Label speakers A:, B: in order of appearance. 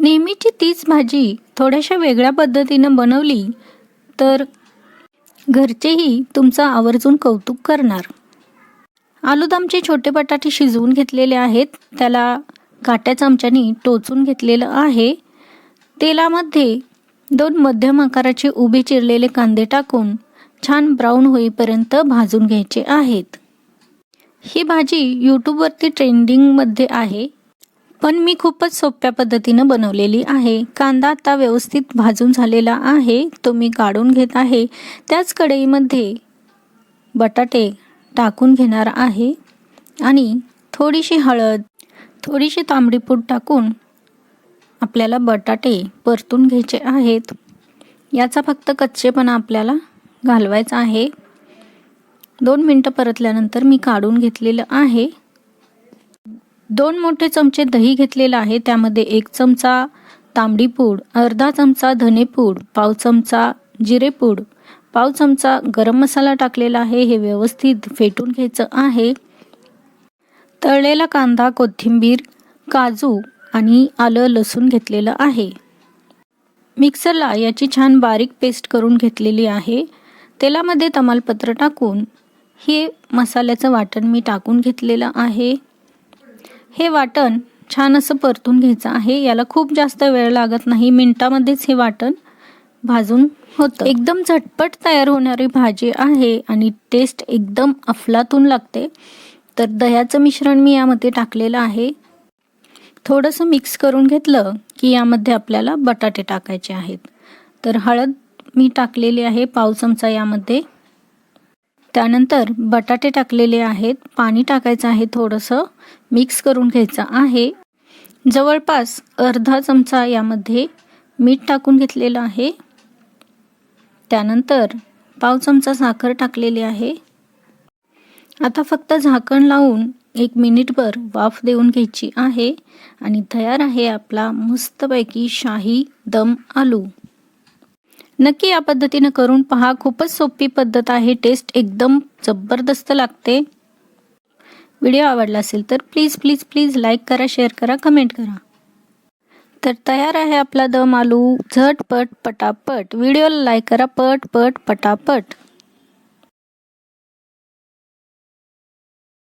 A: नेहमीची तीच भाजी थोड्याशा वेगळ्या पद्धतीनं बनवली तर घरचेही तुमचं आवर्जून कौतुक करणार. आलूदमचे छोटे बटाटे शिजवून घेतलेले आहेत. त्याला काट्या चमच्यानी टोचून घेतलेलं आहे. तेलामध्ये दोन मध्यम आकाराचे उभे चिरलेले कांदे टाकून छान ब्राऊन होईपर्यंत भाजून घ्यायचे आहेत. ही भाजी यूट्यूबवरती ट्रेंडिंगमध्ये आहे. पण मी खूपच सोप्या पद्धतीनं बनवलेली आहे. कांदा आता व्यवस्थित भाजून झालेला आहे. तो मी काढून घेत आहे. त्याच कढईमध्ये बटाटे टाकून घेणार आहे. आणि थोडीशी हळद थोडीशी तांबडी पूड टाकून आपल्याला बटाटे परतून घ्यायचे आहेत. याचा फक्त कच्चेपणा आपल्याला घालवायचा आहे. दोन मिनटं परतल्यानंतर मी काढून घेतलेलं आहे. दोन मोठे चमचे दही घेतलेलं आहे. त्यामध्ये एक चमचा तांबडी पूड अर्धा चमचा धनेपूड पाव चमचा जिरेपूड पाव चमचा गरम मसाला टाकलेला आहे. हे व्यवस्थित फेटून घ्यायचं आहे. तळलेला कांदा कोथिंबीर काजू आणि आलं लसूण घेतलेलं आहे. मिक्सरला याची छान बारीक पेस्ट करून घेतलेली आहे. तेलामध्ये तमालपत्र टाकून हे मसाल्याचं वाटण मी टाकून घेतलेलं आहे. हे वाटण छान असं परतून घ्यायचं आहे. याला खूप जास्त वेळ लागत नाही. मिनटामध्येच हे वाटण भाजून होतं. एकदम झटपट तयार होणारी भाजी आहे आणि टेस्ट एकदम अफलातून लागते. तर दह्याचं मिश्रण मी यामध्ये टाकलेलं आहे. थोडंसं मिक्स करून घेतलं की यामध्ये आपल्याला बटाटे टाकायचे आहेत. तर हळद मी टाकलेली आहे. पाव चमचा यामध्ये. त्यानंतर बटाटे टाकलेले आहेत. पाणी टाकायचं आहे थोडंसं. मिक्स करून घ्यायचं आहे. जवळपास अर्धा चमचा यामध्ये मीठ टाकून घेतलेलं आहे. त्यानंतर पाव चमचा साखर टाकलेली आहे. आता फक्त झाकण लावून एक मिनिटभर वाफ देऊन घ्यायची आहे. आणि तयार आहे आपला मस्तपैकी शाही दम आलू. नक्की या पद्धतीनं करून पहा. खूपच सोपी पद्धत आहे. टेस्ट एकदम जबरदस्त लागते. व्हिडिओ आवडला असेल तर प्लीज प्लीज प्लीज लाईक करा शेअर करा कमेंट करा. तर तयार आहे आपला दम आलू. झटपट पटापट. व्हिडिओला लाईक करा. पट पट पटापट.